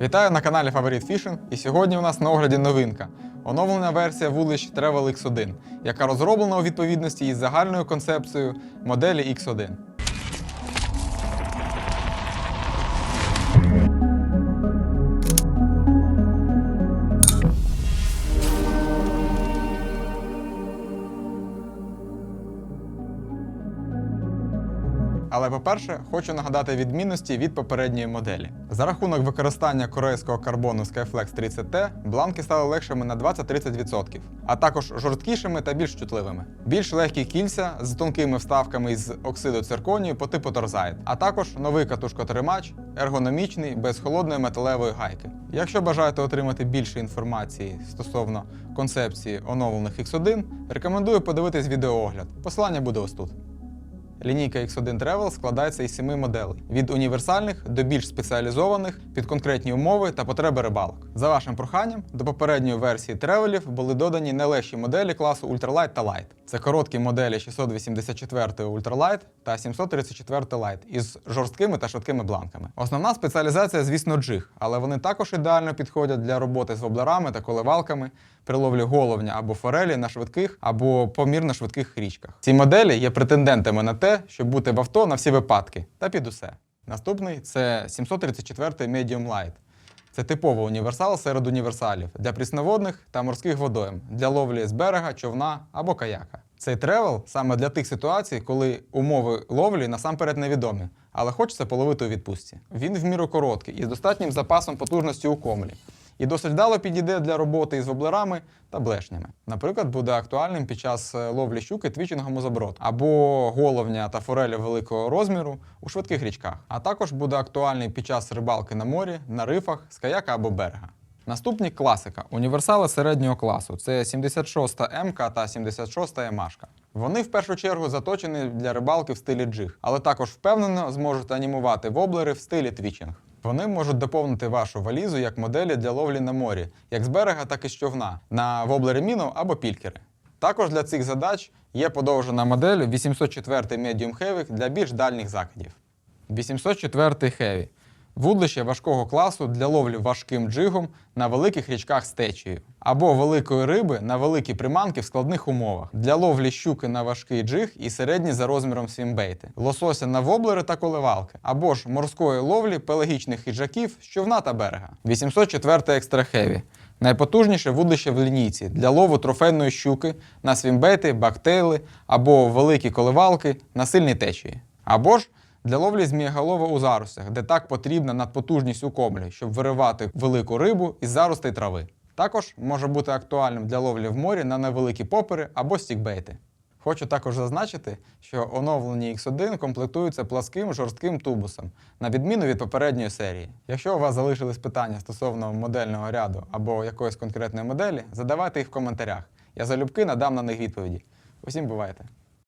Вітаю на каналі Фаворит Фішинг. І сьогодні у нас на огляді новинка. Оновлена версія вулич Travel X1, яка розроблена у відповідності із загальною концепцією моделі X1. Але по-перше, хочу нагадати відмінності від попередньої моделі. За рахунок використання корейського карбону Skyflex 30T, бланки стали легшими на 20-30%, а також жорсткішими та більш чутливими. Більш легкі кільця з тонкими вставками із оксиду цирконію по типу Торзайт, а також новий катушкотримач, ергономічний, без холодної металевої гайки. Якщо бажаєте отримати більше інформації стосовно концепції оновлених X1, рекомендую подивитись відеоогляд. Посилання буде ось тут. Лінійка X1 Travel складається із семи моделей від універсальних до більш спеціалізованих під конкретні умови та потреби рибалок. За вашим проханням, до попередньої версії тревелів були додані найлегші моделі класу Ultralight та Light. Це короткі моделі 684 Ultralight та 734 Light із жорсткими та швидкими бланками. Основна спеціалізація, звісно, джиг, але вони також ідеально підходять для роботи з воблерами та коливалками при ловлі головня або форелі на швидких або помірно швидких річках. Ці моделі є претендентами на те, щоб бути в авто на всі випадки та під усе. Наступний це 734 Medium Light. Це типовий універсал серед універсалів для прісноводних та морських водойм, для ловлі з берега, човна або каяка. Цей тревел саме для тих ситуацій, коли умови ловлі насамперед невідомі, але хочеться половити у відпустці. Він в міру короткий і з достатнім запасом потужності у комлі. І досить вдало підійде для роботи із воблерами та блешнями. Наприклад, буде актуальним під час е, ловлі щуки твічингом заброд або головня та форелі великого розміру у швидких річках. А також буде актуальний під час рибалки на морі, на рифах, з каяка або берега. Наступні класика універсали середнього класу. Це 76 МК та 76 МАшка. Вони в першу чергу заточені для рибалки в стилі джиг, але також впевнено зможуть анімувати воблери в стилі твічинг. Вони можуть доповнити вашу валізу як моделі для ловлі на морі, як з берега, так і з човна, на воблері міну або пількери. Також для цих задач є подовжена модель 804 Medium Heavy для більш дальніх закидів. 804 Heavy вудлище важкого класу для ловлі важким джигом на великих річках з течією, або великої риби на великі приманки в складних умовах, для ловлі щуки на важкий джиг і середні за розміром свімбейти, лосося на воблери та коливалки, або ж морської ловлі пелагічних хижаків човна та берега. 804 Extra Heavy Найпотужніше вудлище в лінійці для лову трофейної щуки на свімбети, бактейли або великі коливалки на сильній течії. Або ж для ловлі змієголова у заростях, де так потрібна надпотужність у комлі, щоб виривати велику рибу із заростей трави. Також може бути актуальним для ловлі в морі на невеликі попери або стікбейти. Хочу також зазначити, що оновлені X1 комплектуються пласким жорстким тубусом, на відміну від попередньої серії. Якщо у вас залишились питання стосовно модельного ряду або якоїсь конкретної моделі, задавайте їх в коментарях. Я залюбки надам на них відповіді. Усім бувайте!